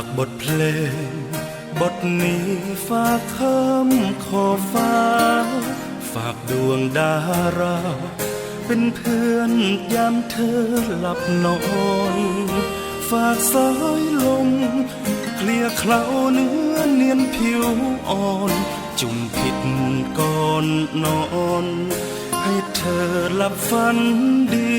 ากบทเพลง บทนี้ฝากคำขอฟ้า ฝากดวงดารา เป็นเพื่อนยามเธอหลับนอนฝากสายลมเคลียเคล้าเนื้อเนียนผิวอ่อน จุ่มผิดก่อนนอน ให้เธอหลับฝันดี